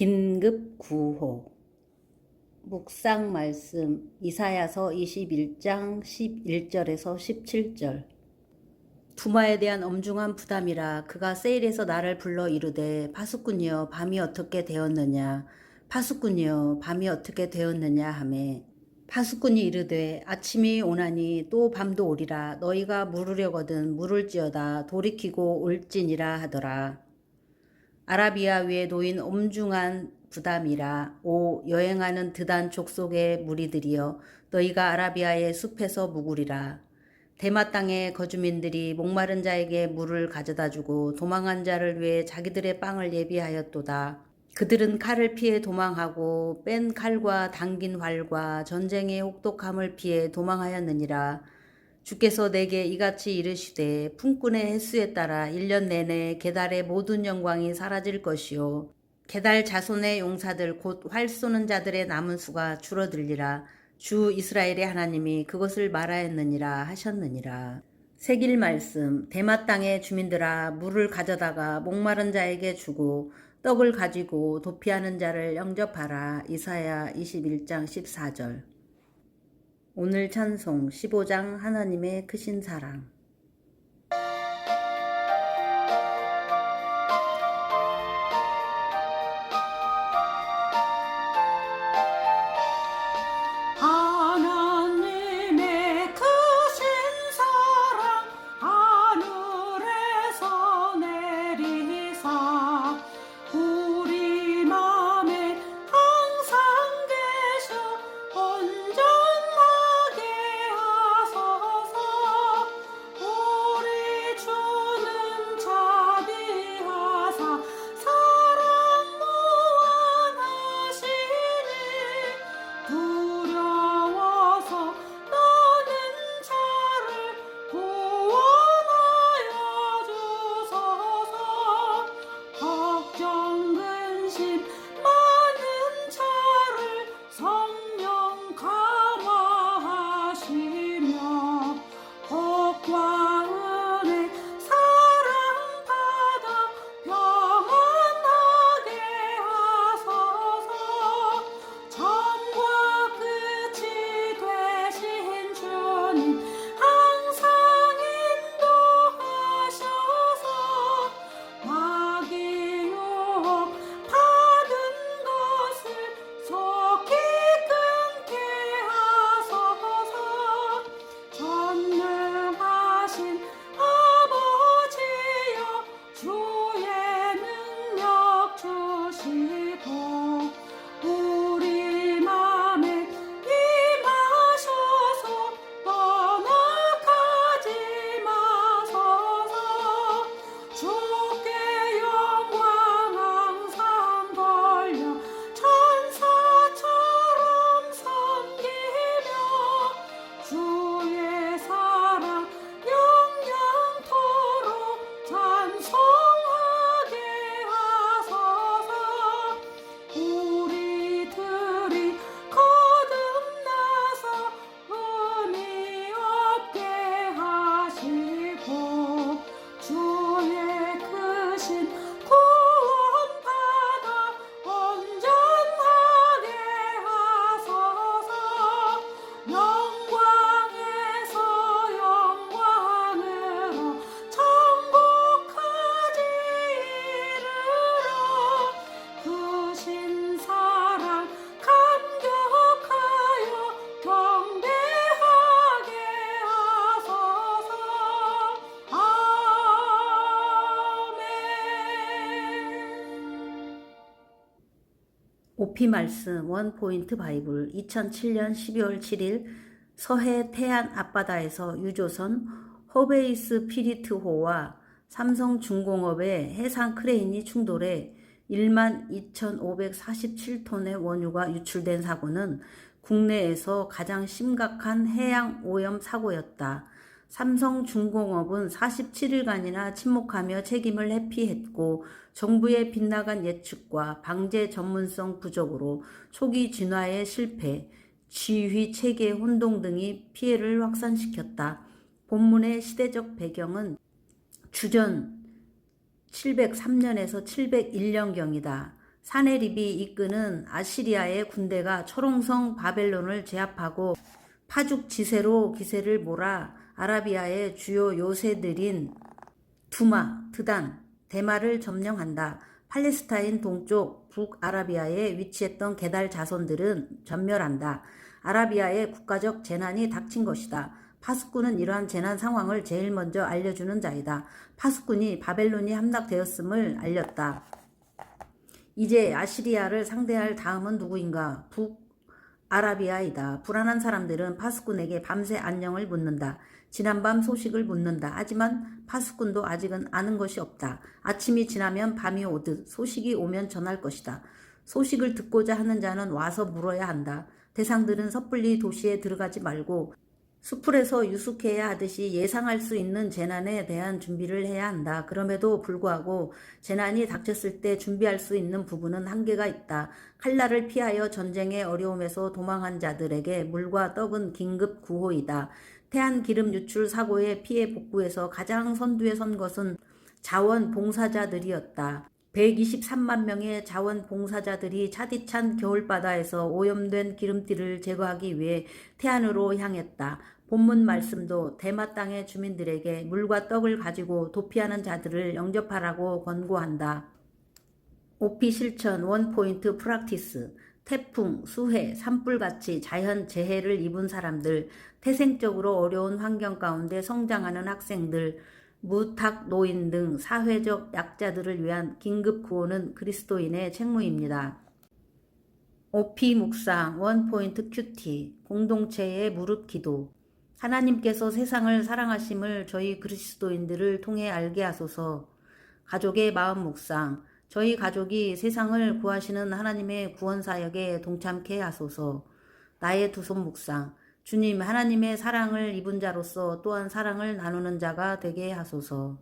긴급 구호. 묵상 말씀. 이사야서 21장 11절에서 17절. 두마에 대한 엄중한 부담이라 그가 세일에서 나를 불러 이르되 파수꾼이여 밤이 어떻게 되었느냐? 파수꾼이여 밤이 어떻게 되었느냐 하매. 파수꾼이 이르되 아침이 오나니 또 밤도 오리라. 너희가 물으려거든 물을지어다 돌이키고 올지니라 하더라 아라비아 위에 놓인 엄중한 부담이라 오 여행하는 드단 족속의 무리들이여 너희가 아라비아의 숲에서 묵으리라. 대마 땅의 거주민들이 목마른 자에게 물을 가져다 주고 도망한 자를 위해 자기들의 빵을 예비하였도다. 그들은 칼을 피해 도망하고 뺀 칼과 당긴 활과 전쟁의 혹독함을 피해 도망하였느니라 주께서 내게 이같이 이르시되 품꾼의 횟수에 따라 1년 내내 계달의 모든 영광이 사라질 것이요. 계달 자손의 용사들 곧 활 쏘는 자들의 남은 수가 줄어들리라. 주 이스라엘의 하나님이 그것을 말하였느니라 하셨느니라. 새길 말씀 대마 땅의 주민들아 물을 가져다가 목마른 자에게 주고 떡을 가지고 도피하는 자를 영접하라. 이사야 21장 14절 오늘 찬송 15장 하나님의 크신 사랑 오피 말씀 원 포인트 바이블 2007년 12월 7일 서해 태안 앞바다에서 유조선 허베이스 피리트호와 삼성중공업의 해상 크레인이 충돌해 1만 2,547톤의 원유가 유출된 사고는 국내에서 가장 심각한 해양 오염 사고였다. 삼성중공업은 47일간이나 침묵하며 책임을 회피했고 정부의 빗나간 예측과 방제 전문성 부족으로 초기 진화에 실패, 지휘 체계 혼동 등이 피해를 확산시켰다. 본문의 시대적 배경은 주전 703년에서 701년경이다. 사네립이 이끄는 아시리아의 군대가 초롱성 바벨론을 제압하고 파죽 지세로 기세를 몰아 아라비아의 주요 요새들인 두마, 드단, 대마를 점령한다. 팔레스타인 동쪽 북아라비아에 위치했던 게달 자손들은 전멸한다. 아라비아의 국가적 재난이 닥친 것이다. 파수꾼은 이러한 재난 상황을 제일 먼저 알려주는 자이다. 파수꾼이 바벨론이 함락되었음을 알렸다. 이제 아시리아를 상대할 다음은 누구인가? 북 아라비아이다. 불안한 사람들은 파수꾼에게 밤새 안녕을 묻는다. 지난밤 소식을 묻는다. 하지만 파수꾼도 아직은 아는 것이 없다. 아침이 지나면 밤이 오듯 소식이 오면 전할 것이다. 소식을 듣고자 하는 자는 와서 물어야 한다. 대상들은 섣불리 도시에 들어가지 말고 수풀에서 유숙해야 하듯이 예상할 수 있는 재난에 대한 준비를 해야 한다. 그럼에도 불구하고 재난이 닥쳤을 때 준비할 수 있는 부분은 한계가 있다. 칼날을 피하여 전쟁의 어려움에서 도망한 자들에게 물과 떡은 긴급 구호이다. 태안 기름 유출 사고의 피해 복구에서 가장 선두에 선 것은 자원 봉사자들이었다. 123만 명의 자원봉사자들이 차디찬 겨울바다에서 오염된 기름띠를 제거하기 위해 태안으로 향했다. 본문 말씀도 대마 땅의 주민들에게 물과 떡을 가지고 도피하는 자들을 영접하라고 권고한다. 오피 실천 원포인트 프락티스 태풍, 수해, 산불같이 자연 재해를 입은 사람들, 태생적으로 어려운 환경 가운데 성장하는 학생들, 무탁 노인 등 사회적 약자들을 위한 긴급 구호는 그리스도인의 책무입니다. 오피 묵상 원포인트 큐티 공동체의 무릎 기도 하나님께서 세상을 사랑하심을 저희 그리스도인들을 통해 알게 하소서 가족의 마음 묵상 저희 가족이 세상을 구하시는 하나님의 구원 사역에 동참케 하소서 나의 두 손 묵상 주님 하나님의 사랑을 입은 자로서 또한 사랑을 나누는 자가 되게 하소서